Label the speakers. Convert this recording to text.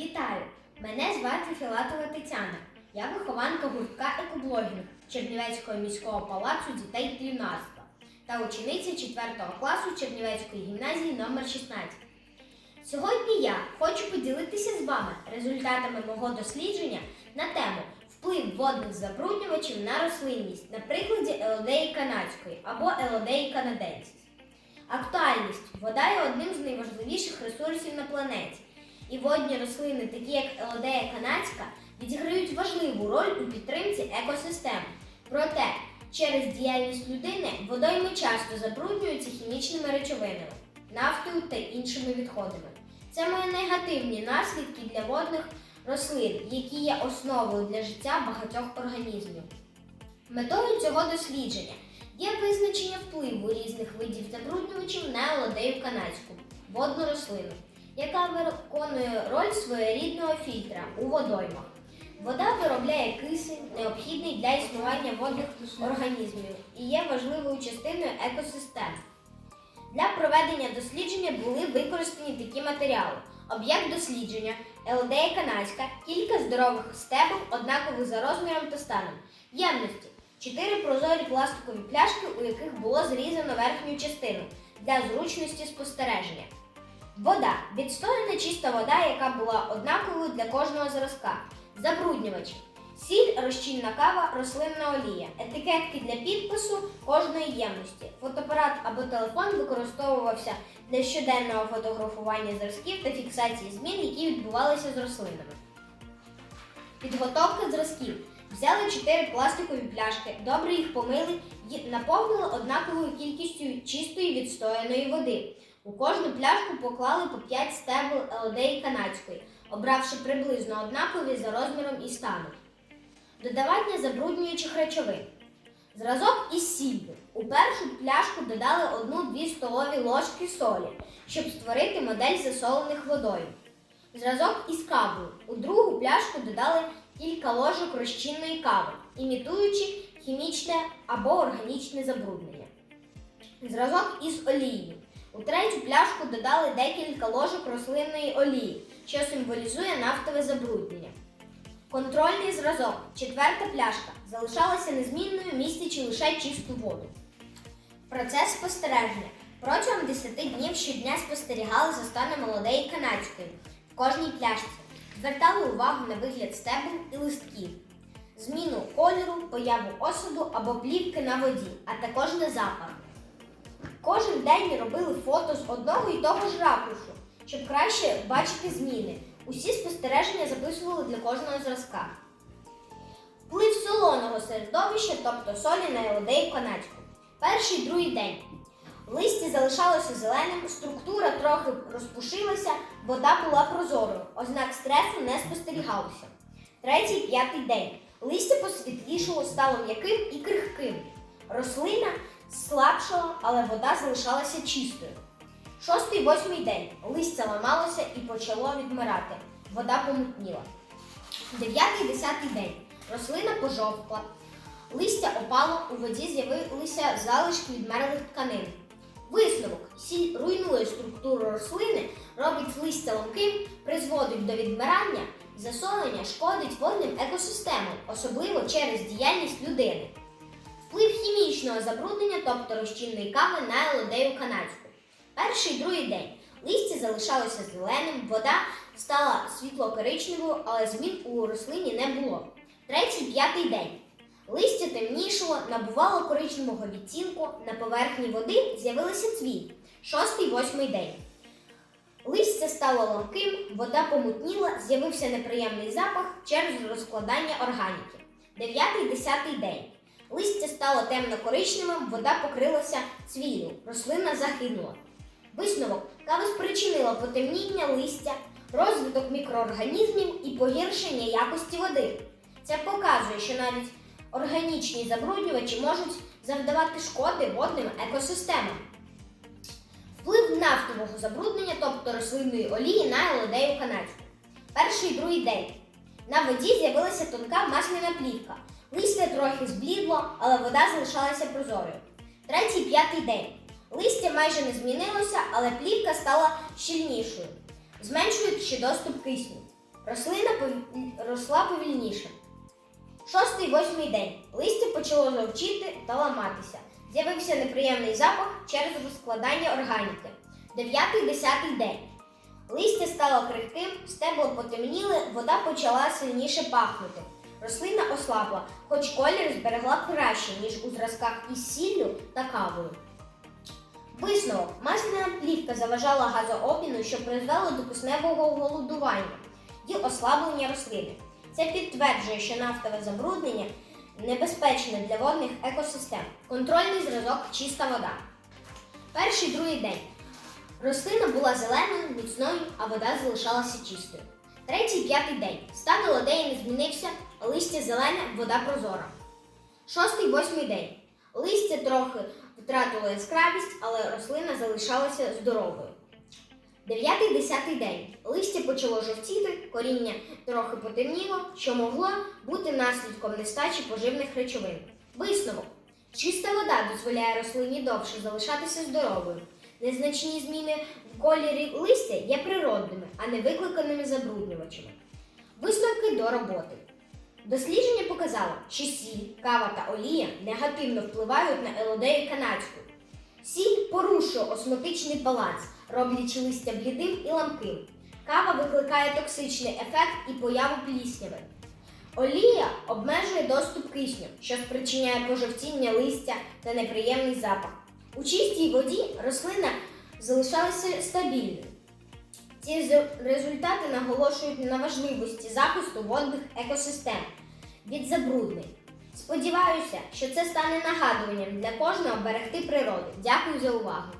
Speaker 1: Вітаю! Мене звати Філатова Тетяна. Я вихованка гуртка екоблогінг Чернівецького міського палацу дітей та юнацтва та учениця 4 класу Чернівецької гімназії номер 16. Сьогодні я хочу поділитися з вами результатами мого дослідження на тему вплив водних забруднювачів на рослинність на прикладі елодеї канадської або елодеї канаденсіс. Актуальність. Вода є одним з найважливіших ресурсів на планеті. І водні рослини, такі як елодея канадська, відіграють важливу роль у підтримці екосистем. Проте, через діяльність людини водойми часто забруднюються хімічними речовинами, нафтою та іншими відходами. Це має негативні наслідки для водних рослин, які є основою для життя багатьох організмів. Метою цього дослідження є визначення впливу різних видів забруднювачів на елодею канадську водну рослину, яка виконує роль своєрідного фільтра у водоймах. Вода виробляє кисень, необхідний для існування водних організмів і є важливою частиною екосистем. Для проведення дослідження були використані такі матеріали: об'єкт дослідження, елодея канадська, кілька здорових стебел, однакових за розміром та станом, ємності, чотири прозорі пластикові пляшки, у яких було зрізано верхню частину для зручності спостереження. Вода відстояна чиста вода, яка була однаковою для кожного зразка. Забруднювачі. Сіль, розчинна кава, рослинна олія, етикетки для підпису кожної ємності. Фотоапарат або телефон використовувався для щоденного фотографування зразків та фіксації змін, які відбувалися з рослинами. Підготовка зразків. Взяли 4 пластикові пляшки, добре їх помили і наповнили однаковою кількістю чистої відстояної води. У кожну пляшку поклали по 5 стебел елодеї канадської, обравши приблизно однакові за розміром і станом. Додавання забруднюючих речовин. Зразок із сіллю. У першу пляшку додали 1-2 столові ложки солі, щоб створити модель засолених водою. Зразок із кавою. У другу пляшку додали кілька ложок розчинної кави, імітуючи хімічне або органічне забруднення. Зразок із олією. У третю пляшку додали декілька ложок рослинної олії, що символізує нафтове забруднення. Контрольний зразок, четверта пляшка, залишалася незмінною, містячи лише чисту воду. Процес спостереження. Протягом 10 днів щодня спостерігали за станом молодеї канадської в кожній пляшці, звертали увагу на вигляд стебел і листків, зміну кольору, появу осаду або плівки на воді, а також на запах. Кожен день робили фото з одного і того ж ракурсу, щоб краще бачити зміни. Усі спостереження записували для кожного зразка. Вплив солоного середовища, тобто солі на елодею канадську. Перший другий день. Листя залишалося зеленим, структура трохи розпушилася, вода була прозорою, ознак стресу не спостерігалося. Третій п'ятий день. Листя посвітлішало, стало м'яким і крихким. Рослина слабшала, але вода залишалася чистою. Шостий восьмий день. Листя ламалося і почало відмирати. Вода помутніла. Дев'ятий десятий день. Рослина пожовкла. Листя опало, у воді з'явилися залишки відмерлих тканин. Висновок. Сіль руйнує структуру рослини, робить листя ламким, призводить до відмирання, засолення шкодить водним екосистемам, особливо через діяльність людини. Вплив хімічного забруднення, тобто розчинної кави на елодею канадську. Перший другий день. Листя залишалося зеленим, вода стала світло-коричневою, але змін у рослині не було. Третій п'ятий день. Листя темнішало, набувало коричневого відтінку, на поверхні води з'явилися цвіт. Шостий восьмий день. Листя стало ламким, вода помутніла, з'явився неприємний запах через розкладання органіки. Дев'ятий десятий день. Листя стало темно-коричневим, вода покрилася цвіллю, рослина загинула. Висновок кава спричинила потемніння листя, розвиток мікроорганізмів і погіршення якості води. Це показує, що навіть органічні забруднювачі можуть завдавати шкоди водним екосистемам. Вплив нафтового забруднення, тобто рослинної олії на елодею канадську. Перший і другий день. На воді з'явилася тонка масляна плівка. Листя трохи зблідло, але вода залишалася прозорою. Третій п'ятий день. Листя майже не змінилося, але плівка стала щільнішою, зменшуючи доступ кисню. Рослина росла повільніше. Шостий восьмий день. Листя почало жовчити та ламатися. З'явився неприємний запах через розкладання органіки. Дев'ятий десятий день. Листя стало крихким, стебло потемніли, вода почала сильніше пахнути. Рослина ослабла, хоч колір зберегла краще, ніж у зразках із сіллю та кавою. Висновок. Масляна плівка заважала газообміну, що призвело до кисневого голодування і ослаблення рослини. Це підтверджує, що нафтове забруднення небезпечне для водних екосистем. Контрольний зразок чиста вода. Перший другий день. Рослина була зеленою, міцною, а вода залишалася чистою. Третій п'ятий день. Стан ладеї не змінився, листя зелене, вода прозора. Шостий восьмий день. Листя трохи втратило яскравість, але рослина залишалася здоровою. Дев'ятий десятий день. Листя почало жовтіти, коріння трохи потемніло, що могло бути наслідком нестачі поживних речовин. Висновок. Чиста вода дозволяє рослині довше залишатися здоровою. Незначні зміни в кольорі листя є природними, а не викликаними забруднювачами. Висновки до роботи. Дослідження показало, що сіль, кава та олія негативно впливають на елодею канадську. Сіль порушує осмотичний баланс, роблячи листя блідим і ламким. Кава викликає токсичний ефект і появу плісняви. Олія обмежує доступ кисню, що спричиняє пожовтіння листя та неприємний запах. У чистій воді рослина залишалася стабільною. Ці результати наголошують на важливості захисту водних екосистем від забруднень. Сподіваюся, що це стане нагадуванням для кожного берегти природу. Дякую за увагу!